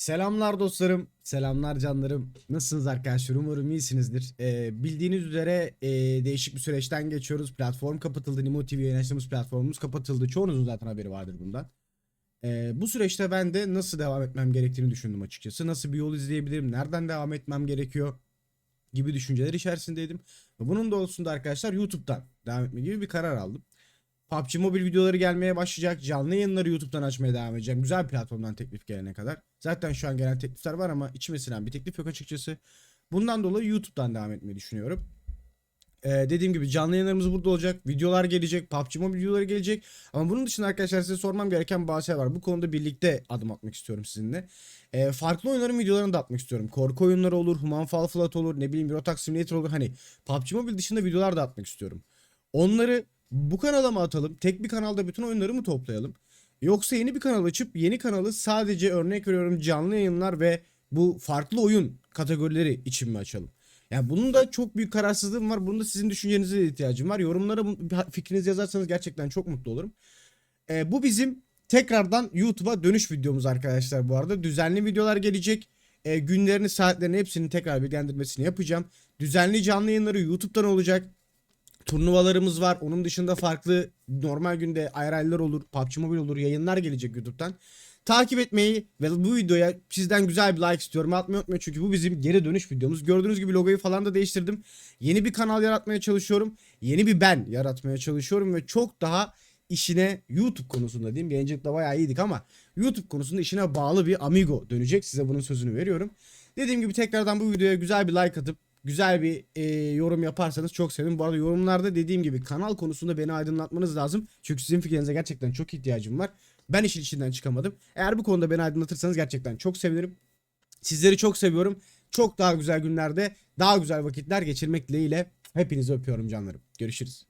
Selamlar dostlarım, selamlar canlarım. Nasılsınız arkadaşlar? Umarım iyisinizdir. Ee, bildiğiniz üzere e, değişik bir süreçten geçiyoruz. Platform kapatıldı. Nimo TV yayınlaştığımız platformumuz kapatıldı. Çoğunuzun zaten haberi vardır bundan. Ee, bu süreçte ben de nasıl devam etmem gerektiğini düşündüm açıkçası. Nasıl bir yol izleyebilirim, nereden devam etmem gerekiyor gibi düşünceler içerisindeydim. Bunun da olsun da arkadaşlar YouTube'dan devam etme gibi bir karar aldım. PUBG Mobile videoları gelmeye başlayacak. Canlı yayınları YouTube'dan açmaya devam edeceğim. Güzel platformdan teklif gelene kadar. Zaten şu an gelen teklifler var ama içime sinen bir teklif yok açıkçası. Bundan dolayı YouTube'dan devam etmeyi düşünüyorum. Ee, dediğim gibi canlı yayınlarımız burada olacak. Videolar gelecek. PUBG Mobile videoları gelecek. Ama bunun dışında arkadaşlar size sormam gereken bazı şeyler var. Bu konuda birlikte adım atmak istiyorum sizinle. Ee, farklı oyunların videolarını da atmak istiyorum. Korku oyunları olur. Human Fall Flat olur. Ne bileyim Euro Truck Simulator olur. Hani PUBG Mobile dışında videolar da atmak istiyorum. Onları bu kanala mı atalım? Tek bir kanalda bütün oyunları mı toplayalım? Yoksa yeni bir kanal açıp yeni kanalı sadece örnek veriyorum canlı yayınlar ve bu farklı oyun kategorileri için mi açalım? Yani bunun da çok büyük kararsızlığım var. Bunun da sizin düşüncenize de ihtiyacım var. Yorumlara fikrinizi yazarsanız gerçekten çok mutlu olurum. Ee, bu bizim tekrardan YouTube'a dönüş videomuz arkadaşlar bu arada. Düzenli videolar gelecek. Ee, günlerini, saatlerini hepsini tekrar bilgilendirmesini yapacağım. Düzenli canlı yayınları YouTube'dan olacak turnuvalarımız var. Onun dışında farklı normal günde IRL'ler olur, PUBG Mobile olur, yayınlar gelecek YouTube'dan. Takip etmeyi ve bu videoya sizden güzel bir like istiyorum. Atmayı unutmayın çünkü bu bizim geri dönüş videomuz. Gördüğünüz gibi logoyu falan da değiştirdim. Yeni bir kanal yaratmaya çalışıyorum. Yeni bir ben yaratmaya çalışıyorum ve çok daha işine YouTube konusunda diyeyim. Yayıncılıkta bayağı iyiydik ama YouTube konusunda işine bağlı bir amigo dönecek. Size bunun sözünü veriyorum. Dediğim gibi tekrardan bu videoya güzel bir like atıp güzel bir e, yorum yaparsanız çok sevinirim. Bu arada yorumlarda dediğim gibi kanal konusunda beni aydınlatmanız lazım. Çünkü sizin fikrinize gerçekten çok ihtiyacım var. Ben işin içinden çıkamadım. Eğer bu konuda beni aydınlatırsanız gerçekten çok sevinirim. Sizleri çok seviyorum. Çok daha güzel günlerde, daha güzel vakitler geçirmek dileğiyle hepinizi öpüyorum canlarım. Görüşürüz.